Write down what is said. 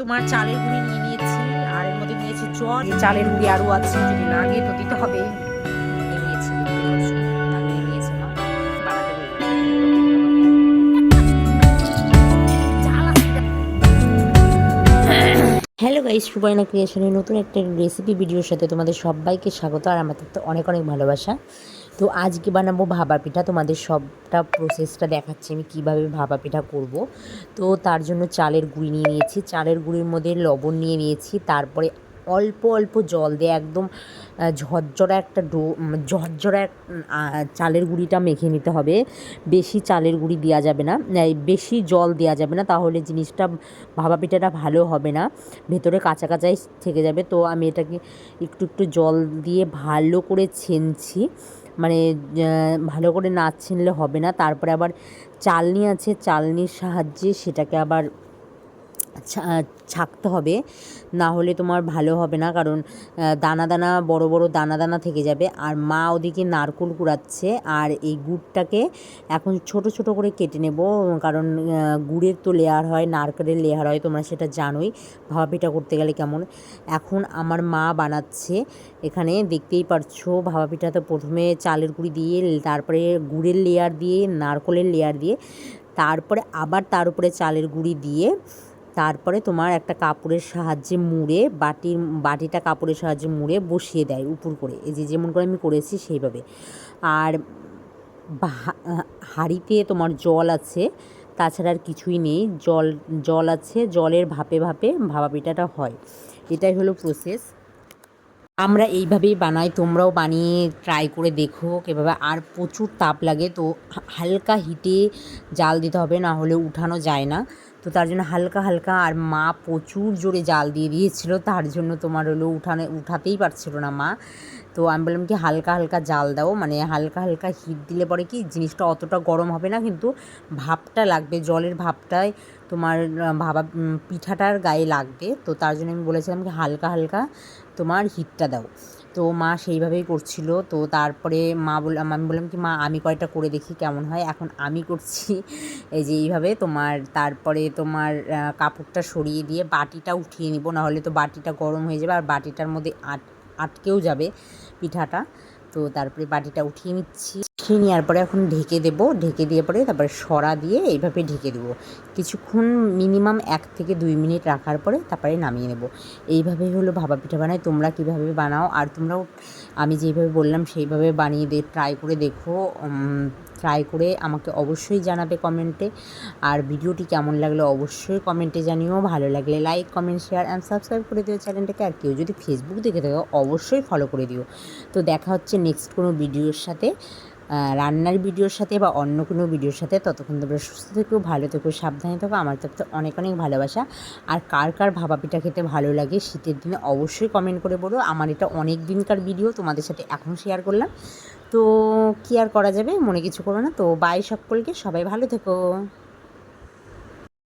তোমার চালের গুঁড়ি নিয়ে নিয়েছি, আর এর মধ্যে নিয়েছি জল চালের গুঁড়ি আরও আছে, যদি লাগে তো দিতে হবে। হ্যালো গাইস সুবাইনা ক্রিয়েশনের নতুন একটা রেসিপি ভিডিওর সাথে তোমাদের সবাইকে স্বাগত, আর আমাদের তো অনেক অনেক ভালোবাসা তো আজকে বানাবো ভাপা পিঠা। তোমাদের সবটা প্রসেসটা দেখাচ্ছি আমি কীভাবে ভাপা পিঠা করব। তো তার জন্য চালের গুঁড়ি নিয়ে নিয়েছি। চালের গুঁড়ির মধ্যে লবণ নিয়ে নিয়েছি। তারপরে অল্প অল্প জল দিয়ে একদম ঝরঝরা একটা ডো ঝরঝরা চালের গুঁড়িটা মেখে নিতে হবে। বেশি চালের গুঁড়ি দেওয়া যাবে না। বেশি জল দেওয়া যাবে না। তাহলে জিনিসটা ভাপা পিঠাটা ভালো হবে না। ভেতরে কাঁচা কাঁচাই থেকে যাবে। তো আমি এটাকে একটু একটু জল দিয়ে ভালো করে ছেনছি। মানে ভালো করে না ছিনলে হবে না। তারপরে আবার চালনি আছে, চালনির সাহায্যে সেটাকে আবার ছাকতে হবে। না হলে তোমার ভালো হবে না, কারণ দানা দানা, বড় বড় দানা দানা থেকে যাবে। আর মা ওদিকে নারকোল কুড়াচ্ছে, আর এই গুড়টাকে এখন ছোট ছোট করে কেটে নেব, কারণ গুড়ের তো লেয়ার হয়, নারকেলের লেয়ার হয়, তোমরা সেটা জানোই। ভাপা পিঠা করতে গেলে কেমন? এখন আমার মা বানাচ্ছে, এখানে দেখতেই পারছ ভাপা পিঠা তো প্রথমে চালের গুঁড়ি দিয়ে, তারপরে গুড়ের লেয়ার দিয়ে, নারকলের লেয়ার দিয়ে, তারপরে আবার তার উপরে চালের গুঁড়ি দিয়ে তারপরে তোমার একটা কাপড়ের সাহায্যে মুড়ে বাটির, বাটিটা কাপড়ের সাহায্যে মুড়ে বসিয়ে দেয় উপর করে। এই যে, যেমন করে আমি করেছি সেইভাবে। আর হাঁড়িতে তোমার জল আছে, তাছাড়া আর কিছুই নেই। জল জল আছে, জলের ভাপে ভাপে ভাপা পিঠাটা হয়। এটাই হলো প্রসেস আমরা এইভাবেই বানাই, তোমরাও বানিয়ে ট্রাই করে দেখো কীভাবে। আর প্রচুর তাপ লাগে, তো হালকা হিটে জাল দিতে হবে, না হলে উঠানো যায় না। তো তার জন্য হালকা হালকা আর মা প্রচুর জোরে জাল দিয়ে দিয়েছিল, তার জন্য তোমার হলো উঠানে, উঠাতেই পারছিল না মা। তো আমি বললাম কি হালকা হালকা জাল দাও মানে হালকা হালকা হিট দিলে পরে কি জিনিসটা অতটা গরম হবে না, কিন্তু ভাপটা লাগবে, জলের ভাপটায় তোমার ভাবা পিঠাটার গায়ে লাগবে। তো তার জন্য আমি বলেছিলাম কি হালকা হালকা তোমার হিটটা দাও। তো মা সেইভাবেই করছিল। তো তারপরে মা বল আমি বললাম কি, মা, আমি কয়টা করে দেখি, কেমন হয়? এখন আমি করছি। এই যে এইভাবে তোমার, তারপরে তোমার কাপড়টা সরিয়ে দিয়ে বাটিটা উঠিয়ে নিব, নাহলে তো বাটিটা গরম হয়ে যাবে, আর বাটিটার মধ্যে আট, আটকেও যাবে পিঠাটা। তো তারপরে বাটিটা উঠিয়ে নিচ্ছি। উঠিয়ে নেওয়ার পরে এখন ঢেকে দেবো। ঢেকে দিয়ে পরে তারপরে সরা দিয়ে এইভাবে ঢেকে দেবো। কিছুক্ষণ মিনিমাম এক থেকে দুই মিনিট রাখার পরে তারপরে নামিয়ে নেব। এইভাবেই হলো ভাপা পিঠা বানাই তোমরা কীভাবে বানাও? আর তোমরাও আমি যেইভাবে বললাম সেইভাবে বানিয়ে দে ট্রাই করে দেখো। ট্রাই করে আমাকে অবশ্যই জানাবে কমেন্টে আর ভিডিওটি কেমন লাগল অবশ্যই কমেন্টে জানিও। ভালো লাগলে like comment share and subscribe করে দিও চ্যানেলটাকে আর কেউ যদি ফেসবুক দেখে থাকো, অবশ্যই ফলো করে দিও। তো দেখা হচ্ছে নেক্সট কোনো ভিডিওর সাথে। রান্নার ভিডিওর সাথে বা অন্য কোনো ভিডিওর সাথে ততক্ষণ তোমরা সুস্থ থেকো, ভালো থেকো, সাবধানে থাকো। আমার তরফ অনেক অনেক ভালোবাসা। আর কার কার ভাবা পিঠা খেতে ভালো লাগে শীতের দিনে অবশ্যই কমেন্ট করে বলো। আমার এটা অনেক দিনকার ভিডিও, তোমাদের সাথে এখন শেয়ার করলাম। তো কি আর করা যাবে? মনে কিছু করো না। তো বাই সকলকে, সবাই ভালো থেকো।